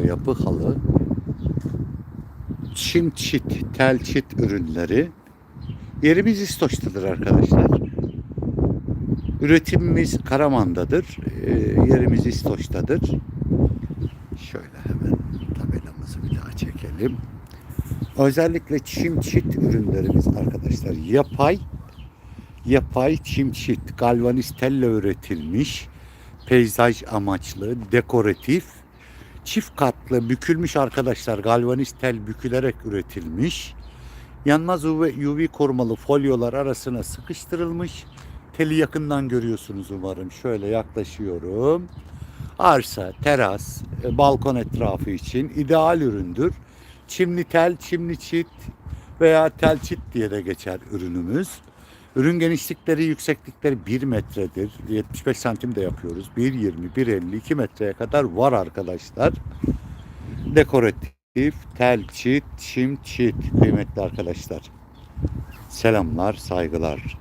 Orta yapı halı. Çim çit, tel çit ürünleri. Yerimiz İstoç'tadır arkadaşlar. Üretimimiz Karaman'dadır. Ee, yerimiz İstoç'tadır. Şöyle hemen tabelamızı bir daha çekelim. Özellikle çim çit ürünlerimiz arkadaşlar yapay yapay çim çit galvaniz telle üretilmiş peyzaj amaçlı dekoratif çift katlı bükülmüş arkadaşlar galvaniz tel bükülerek üretilmiş. Yanmaz UV, UV korumalı folyolar arasına sıkıştırılmış. Teli yakından görüyorsunuz umarım. Şöyle yaklaşıyorum. Arsa teras e, balkon etrafı için ideal üründür. Çimli tel çimli çit veya tel çit diye de geçer ürünümüz Ürün genişlikleri, yükseklikleri 1 metredir. 75 santim de yapıyoruz. 1.20, 1.50, 2 metreye kadar var arkadaşlar. Dekoratif, tel çit, çim çit kıymetli arkadaşlar. Selamlar, saygılar.